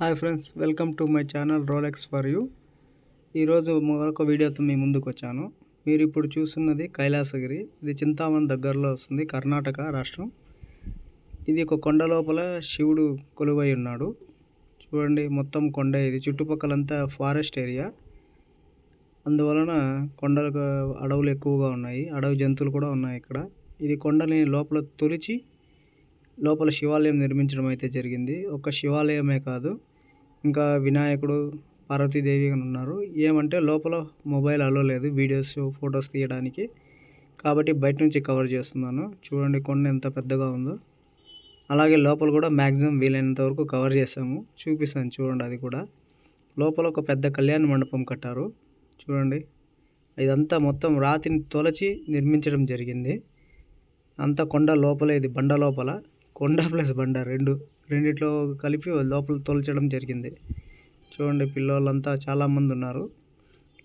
Hi friends welcome to my channel Rolex for you ఈరోజు మరొక వీడియోతో మీ ముందుకు వచ్చాను. మీరు ఇప్పుడు చూస్తున్నది కైలాసగిరి. ఇది చింతామణి దగ్గరలో వస్తుంది కర్ణాటక రాష్ట్రం. ఇది ఒక కొండ లోపల శివుడు కొలువై ఉన్నాడు. చూడండి మొత్తం కొండ ఇది. చుట్టుపక్కలంతా ఫారెస్ట్ ఏరియా అందువలన కొండలకు అడవులు ఎక్కువగా ఉన్నాయి. అడవి జంతువులు కూడా ఉన్నాయి ఇక్కడ. ఇది కొండని లోపల తొలిచి లోపల శివాలయం నిర్మించడం అయితే జరిగింది. ఒక శివాలయమే కాదు ఇంకా వినాయకుడు పార్వతీదేవి అని ఉన్నారు. ఏమంటే లోపల మొబైల్ అలో లేదు వీడియోస్ ఫొటోస్ తీయడానికి. కాబట్టి బయట నుంచి కవర్ చేస్తున్నాను. చూడండి కొండ ఎంత పెద్దగా ఉందో. అలాగే లోపల కూడా మ్యాక్సిమం వీలైనంత వరకు కవర్ చేసాము చూపిస్తాను చూడండి అది కూడా. లోపల ఒక పెద్ద కళ్యాణ మండపం కట్టారు. చూడండి. ఇదంతా మొత్తం రాతిని తొలచి నిర్మించడం జరిగింది. అంత కొండ లోపల ఇది బండ లోపల. కొండ ప్లస్ బండ రెండు రెండిట్లో కలిపి లోపల తొలచడం జరిగింది. చూడండి పిల్లోళ్ళంతా చాలామంది ఉన్నారు.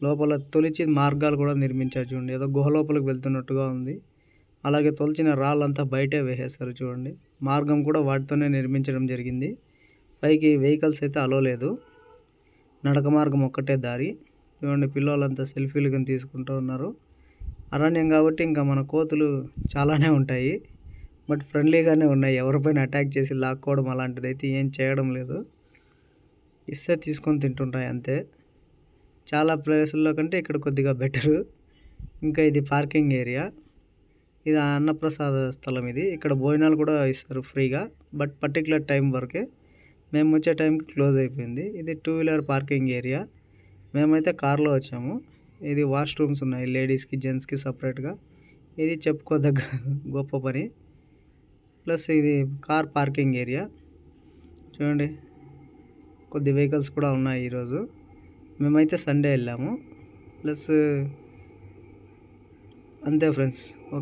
లోపల తొలిచి మార్గాలు కూడా నిర్మించారు చూడండి. ఏదో గుహ లోపలికి వెళ్తున్నట్టుగా ఉంది. అలాగే తొలిచిన రాళ్ళంతా బయటే వేసేస్తారు చూడండి. మార్గం కూడా వాటితోనే నిర్మించడం జరిగింది. పైకి వెహికల్స్ అయితే అలో లేదు. నడక మార్గం ఒక్కటే దారి. చూడండి పిల్లలంతా సెల్ఫీలు కానీ తీసుకుంటూ ఉన్నారు. అరణ్యం కాబట్టి ఇంకా మన కోతులు చాలానే ఉంటాయి. బట్ ఫ్రెండ్లీగానే ఉన్నాయి. ఎవరిపైన అటాక్ చేసి లాక్కోవడం అలాంటిది అయితే ఏం చేయడం లేదు. ఇస్తే తీసుకొని తింటుంటాయి అంతే. చాలా ప్లేసుల్లో కంటే ఇక్కడ కొద్దిగా బెటరు. ఇంకా ఇది పార్కింగ్ ఏరియా. ఇది అన్నప్రసాద స్థలం ఇది. ఇక్కడ భోజనాలు కూడా ఇస్తారు ఫ్రీగా. బట్ పర్టికులర్ టైం వరకే. మేము వచ్చే టైంకి క్లోజ్ అయిపోయింది. ఇది టూ వీలర్ పార్కింగ్ ఏరియా. మేమైతే కార్లో వచ్చాము. ఇది వాష్రూమ్స్ ఉన్నాయి. లేడీస్కి జెంట్స్కి సపరేట్గా. ఇది చెప్పుకోదగ్గ గొప్ప పని. ప్లస్ ఇది కార్ పార్కింగ్ ఏరియా. చూడండి కొద్ది వెహికల్స్ కూడా ఉన్నాయి ఈరోజు. మేమైతే సండే వెళ్ళాము. ప్లస్ అంతే ఫ్రెండ్స్. ఓకే